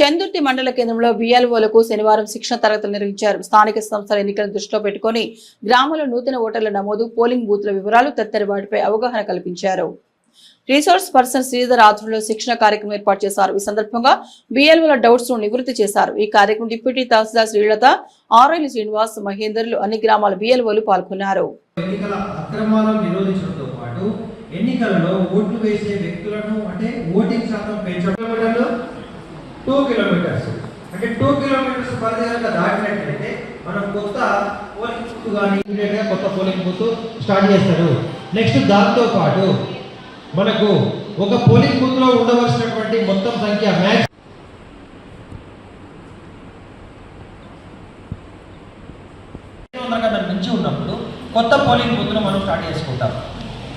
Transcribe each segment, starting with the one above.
చందుర్తి మండల కేంద్రంలో బిఎల్ఓలకు శనివారం శిక్షణ తరగతులు నిర్వహించారు. స్థానిక సంస్థల ఎన్నికలను దృష్టిలో పెట్టుకుని గ్రామంలో నూతన ఓటర్ల నమోదు పోలింగ్ బూత్ల వివరాలు తదితర వాటిపై అవగాహన కల్పించారు. రిసోర్స్ పర్సన్ శ్రీధర్ ఆధ్వర్యంలో శిక్షణ కార్యక్రమం ఏర్పాటు చేశారు. ఈ సందర్భంగా బిఎల్ఓల డౌట్స్ను నివృత్తి చేశారు. ఈ కార్యక్రమం డిప్యూటీ తహసీల్దార్ శ్రీలత ఆర్ఎల్ శ్రీనివాస్ మహేందర్లు అన్ని గ్రామాల బిఎల్ఓలు పాల్గొన్నారు. ఎన్నికలలో ఓట్లు వేసే వ్యక్తులను అంటే ఓటింగ్ శాతం పెంచడం పరిధి కనుక దాటినట్లయితే మనం కొత్త పోలింగ్ బూత్ కానీ కొత్త పోలింగ్ బూత్ స్టార్ట్ చేస్తారు. నెక్స్ట్ దాంతో పాటు మనకు ఒక పోలింగ్ బూత్లో ఉండవలసినటువంటి మొత్తం సంఖ్య మ్యాక్స్ మించి ఉన్నప్పుడు కొత్త పోలింగ్ బూత్ను మనం స్టార్ట్ చేసుకుంటాం.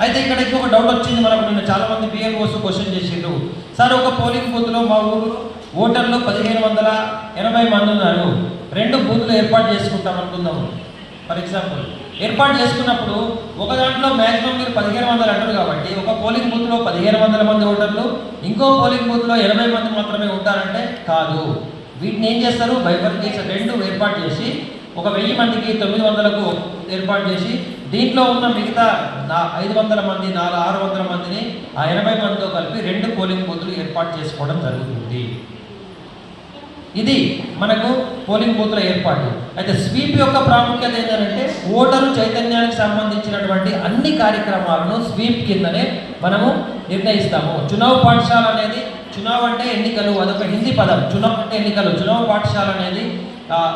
అయితే ఇక్కడ ఇంకొక డౌట్ వచ్చింది మనకు నిన్న చాలా మంది బిఎల్ఓస్ క్వశ్చన్ చేసిండ్రు. సార్ ఒక పోలింగ్ బూత్లో మా ఊరు ఓటర్లు పదిహేను వందల ఎనభై మంది ఉన్నారు రెండు బూత్లు ఏర్పాటు చేసుకుంటాం అనుకుందాం. ఫర్ ఎగ్జాంపుల్ ఏర్పాటు చేసుకున్నప్పుడు ఒక దాంట్లో మ్యాక్సిమం మీరు పదిహేను వందలు అంటారు కాబట్టి ఒక పోలింగ్ బూత్లో పదిహేను వందల మంది ఓటర్లు ఇంకో పోలింగ్ బూత్లో ఎనభై మంది మాత్రమే ఉంటారంటే కాదు. వీటిని ఏం చేస్తారు? బైఫర్కేషన్ రెండు ఏర్పాటు చేసి ఒక వెయ్యి మందికి తొమ్మిది వందలకు ఏర్పాటు చేసి దీంట్లో ఉన్న మిగతా నా ఐదు వందల మంది నాలుగు ఆరు వందల మందిని ఆ ఎనభై మందితో కలిపి రెండు పోలింగ్ బూతులు ఏర్పాటు చేసుకోవడం జరుగుతుంది. ఇది మనకు పోలింగ్ బూత్ల ఏర్పాటు. అయితే స్వీప్ యొక్క ప్రాముఖ్యత ఏంటంటే ఓటరు చైతన్యానికి సంబంధించినటువంటి అన్ని కార్యక్రమాలను స్వీప్ కిందనే మనము నిర్ణయిస్తాము. చునావ్ పాఠశాల అనేది చునావ్ అంటే ఎన్నికలు అదొక హిందీ పదం. చునావ్ అంటే ఎన్నికలు. చునావ్ పాఠశాల అనేది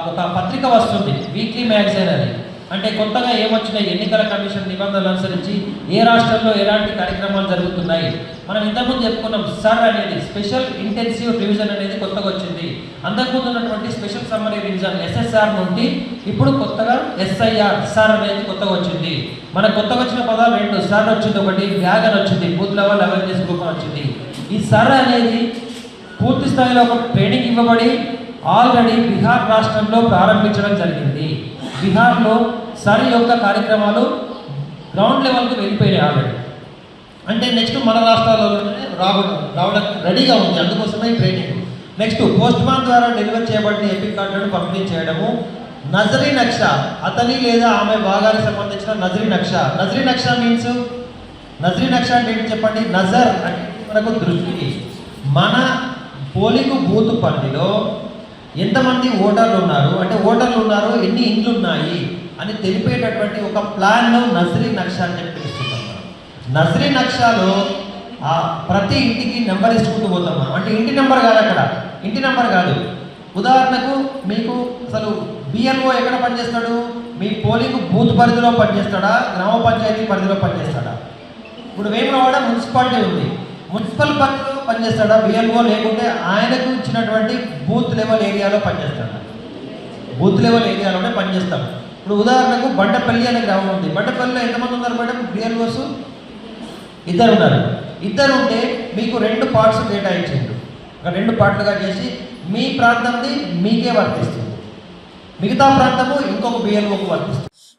ఒక పత్రిక వస్తుంది వీక్లీ మ్యాగజైన్ అనేది. అంటే కొత్తగా ఏమొచ్చినాయి ఎన్నికల కమిషన్ నిబంధనలు అనుసరించి ఏ రాష్ట్రంలో ఎలాంటి కార్యక్రమాలు జరుగుతున్నాయి? మనం ఇంతకుముందు చెప్పుకున్నాం సర్ అనేది స్పెషల్ ఇంటెన్సివ్ రివిజన్ అనేది కొత్తగా వచ్చింది. అంతకుముందు ఉన్నటువంటి స్పెషల్ సమ్మరీ రివిజన్ ఎస్ఎస్ఆర్ నుండి ఇప్పుడు కొత్తగా ఎస్ఐఆర్ సర్ అనేది కొత్తగా వచ్చింది. మన కొత్తగా వచ్చిన పదాలు రెండు. సర్ వచ్చింది ఒకటి వ్యాగన్ వచ్చింది బూత్ లెవెల్ అవేర్నెస్ గ్రూప్ వచ్చింది. ఈ సర్ అనేది పూర్తి స్థాయిలో ఒక ట్రైనింగ్ ఇవ్వబడి ఆల్రెడీ బీహార్ రాష్ట్రంలో ప్రారంభించడం జరిగింది. బీహార్లో సర్ యొక్క కార్యక్రమాలు గ్రౌండ్ లెవెల్కి వెళ్ళిపోయినాయి ఆల్రెడీ. అంటే నెక్స్ట్ మన రాష్ట్రాల్లో రావడం రావడం రెడీగా ఉంది. అందుకోసమే ట్రైనింగ్ నెక్స్ట్ పోస్ట్ మ్యాన్ ద్వారా డెలివర్ చేయబడిన ఎపిక్ కార్డులను పంపిణీ చేయడము. నజరీ నక్ష అతని లేదా ఆమె భాగానికి సంబంధించిన నజరీ నక్ష. నజరీ నక్ష మీన్స్ నజరీ నక్ష అంటే ఏంటి చెప్పండి? నజర్ అంటే మనకు దృష్టి. మన పోలికు బూతు పరిధిలో ఎంతమంది ఓటర్లు ఉన్నారు? అంటే ఓటర్లు ఉన్నారు ఎన్ని ఇండ్లు ఉన్నాయి? అని తెలిపేటటువంటి ఒక ప్లాన్ను నజరీ నక్ష అని చెప్పి పిలుస్తున్నాం నజరీ నక్షాలో ఆ ప్రతి ఇంటికి నెంబర్ ఇచ్చుకుంటూ పోతాం మనం. అంటే ఇంటి నెంబర్ కాదు అక్కడ. ఇంటి నెంబర్ కాదు. ఉదాహరణకు మీకు అసలు బిఎల్ఓ ఎక్కడ పనిచేస్తాడు? మీ పోలింగ్ బూత్ పరిధిలో పనిచేస్తాడా? గ్రామ పంచాయతీ పరిధిలో పనిచేస్తాడా? ఇప్పుడు వేములవాడ మున్సిపాలిటీ ఉంది. మున్సిపల్ పరిధిలో పనిచేస్తాడా? బిఎల్ఓ లేకుంటే ఆయనకు ఇచ్చినటువంటి బూత్ లెవెల్ ఏరియాలో పనిచేస్తాడా? బూత్ లెవెల్ ఏరియాలోనే పనిచేస్తాడు. ఇప్పుడు ఉదాహరణకు బండపల్లి అనే గ్రామం ఉంది. బండపల్లిలో ఎంతమంది ఉన్నారు మేడం? బిఎల్ఓస్? ఇద్దరు ఉన్నారు. ఇద్దరు ఉంటే మీకు రెండు పార్ట్స్ కేటాయించిండు ఒక రెండు పార్ట్లుగా చేసి మీ ప్రాంతంది మీకే వర్తిస్తుంది. మిగతా ప్రాంతము ఇంకొక బిఎల్ఓకు వర్తిస్తుంది.